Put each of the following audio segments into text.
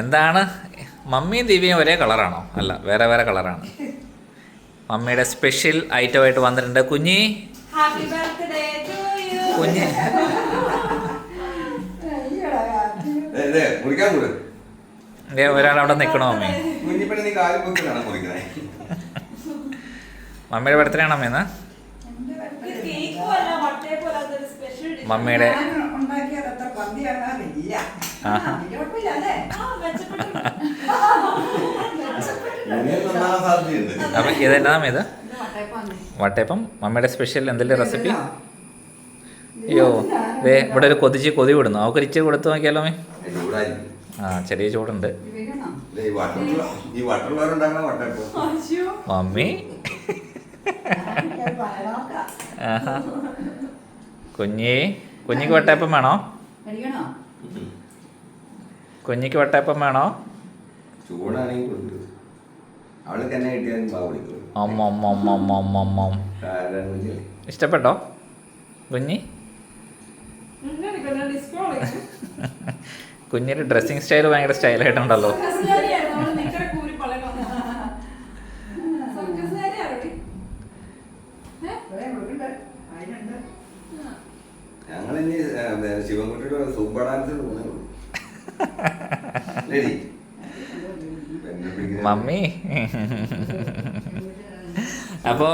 എന്താണ്? മമ്മിയും ദിവ്യയും ഒരേ കളറാണോ? അല്ല വേറെ വേറെ കളറാണ്. മമ്മിയുടെ സ്പെഷ്യൽ ഐറ്റമായിട്ട് വന്നിട്ടുണ്ട്. കുഞ്ഞി? ഹാപ്പി ബർത്ത്ഡേ ടു യു കുഞ്ഞി. അവിടെ നിൽക്കണോ മമ്മി? കുഞ്ഞിപ്പണി നീ കാൽ പൊക്കിലാണ് മുറിക്കണേ? മമ്മിയുടെ ബർത്ത്ഡേ ആണോ അമ്മേന്ന് സ്പെഷ്യൽ മമ്മിയുടെ അപ്പം ഇതെന്നാ ഇത്? വട്ടയപ്പം മമ്മയുടെ സ്പെഷ്യൽ എന്തെങ്കിലും റെസിപ്പി അയ്യോ വേ ഇവിടെ ഒരു കൊതിച്ച് കൊതി വിടുന്നു. അവർക്ക് ഇച്ചിരി കൊടുത്തു നോക്കിയാലോ മേ? ആ ചെറിയ ചൂടുണ്ട്. ദേ, ഈ വട്ടുള്ള ഈ വട്ടുള്ളവരുണ്ടാക്കണ വട്ടപ്പോ അയ്യോ. മമ്മി. കുഞ്ഞി കുഞ്ഞിക്ക് വട്ടയപ്പം വേണോ കഴിക്കണോ കുഞ്ഞിക്ക് വട്ടയപ്പം വേണോ ചൂടാണെങ്കിൽ കൊടുക്കും അവൾക്ക് എന്നെ കിട്ടിയാലും പാ കുടിക്കും അമ്മ അമ്മ അമ്മ അമ്മ അമ്മ അമ്മ വട്ടയപ്പം വേണോ? ഇഷ്ടപ്പെട്ടോ? കുഞ്ഞി? കുഞ്ഞിന്റെ ഡ്രസ്സിംഗ് ഡ്രസ്സിങ് സ്റ്റൈൽ ഭയങ്കര സ്റ്റൈലായിട്ടുണ്ടല്ലോ. ഞങ്ങൾ ഇനി ശിവൻകുട്ടിയുടെ സൂപ്പർ ഡാൻസ് പോകുന്നേ ഉള്ളൂ. പിടിക്കുന്ന- മമ്മി. അപ്പോ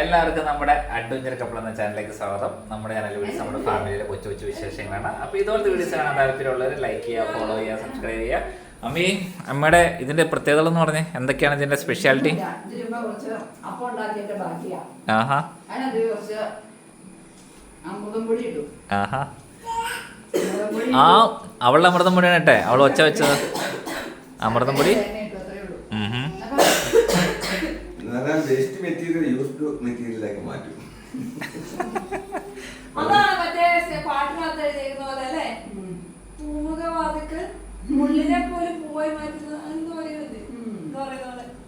എല്ലാവർക്കും നമ്മുടെ അഡ്വഞ്ചർ കപ്പിൾ എന്ന ചാനലിലേക്ക് സ്വാഗതം. നമ്മുടെ ചാനൽ വീഡിയോസ് നമ്മുടെ ഫാമിലിയിലെ കൊച്ചു കൊച്ചു വിശേഷങ്ങളാണ്. അപ്പൊ ഇതുപോലത്തെ വീഡിയോസ് കാണാൻ താല്പര്യമുള്ളവർ ലൈക്ക് ചെയ്യുക ഫോളോ ചെയ്യുക സബ്സ്ക്രൈബ് ചെയ്യുക. അമ്മി അമ്മയുടെ ഇതിന്റെ പ്രത്യേകതകൾ എന്ന് പറഞ്ഞേ എന്തൊക്കെയാണ് ഇതിന്റെ സ്പെഷ്യാലിറ്റി ആഹാ. ആഹാ. ആ അവളുടെ അമൃതം പൊടിയാണ് കേട്ടെ. അവൾ ഒച്ച വെച്ചത്. അമൃതം പൊടി? വേസ്റ്റ് മെറ്റീരിയൽ മെറ്റീരിയലാക്കി മാറ്റും.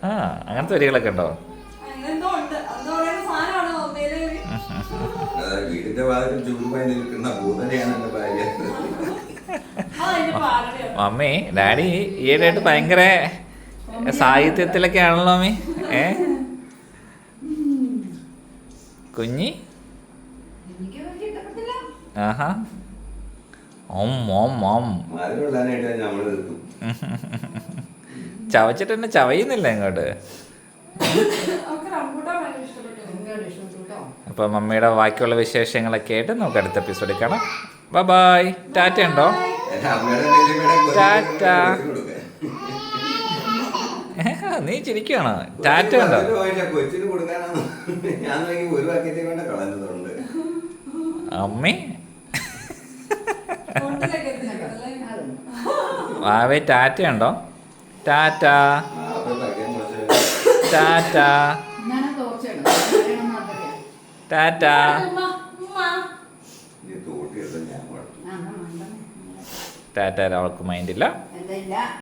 ആ അങ്ങനത്തെ വരികളൊക്കെ ഉണ്ടോ? എന്തോ പറയുന്ന സാധനമാണ് വീടിന്റെ വാതിൽ ചൂടുമായി നിൽക്കുന്ന ഭൂതനെയാണ് എന്റെ ഭാര്യ. മമ്മി ഡാഡി ഈയിടെയായിട്ട് ഭയങ്കര സാഹിത്യത്തിലൊക്കെ ആണല്ലോ മമ്മി ഏ? കുഞ്ഞി? ആഹാ. ഓം ഓം ഓം ചവച്ചിട്ട് എന്നെ ചവയുന്നില്ല ഇങ്ങോട്ട് അവർക്ക് റംബൂട്ടാൻ ഭയങ്കര ഇഷ്ടപ്പെട്ടു ഭയങ്കര ഇഷ്ടപ്പെട്ടു കേട്ടോ അപ്പോൾ മമ്മിയുടെ ബാക്കിയുള്ള വിശേഷങ്ങളൊക്കെ ആയിട്ട് നമുക്ക് അടുത്ത എപ്പിസോഡിൽ കാണാം. ബൈ ബൈ ടാറ്റ ഉണ്ടോ? ടാറ്റ. നീ ചിരിക്കുകയാണോ ടാറ്റ ഉണ്ടോ? അമ്മി. വാവേ ടാറ്റ ഉണ്ടോ? ടാറ്റ. ടാറ്റ. മണ്ടൻ ടാറ്റ അവൾക്ക് മൈൻഡില്ല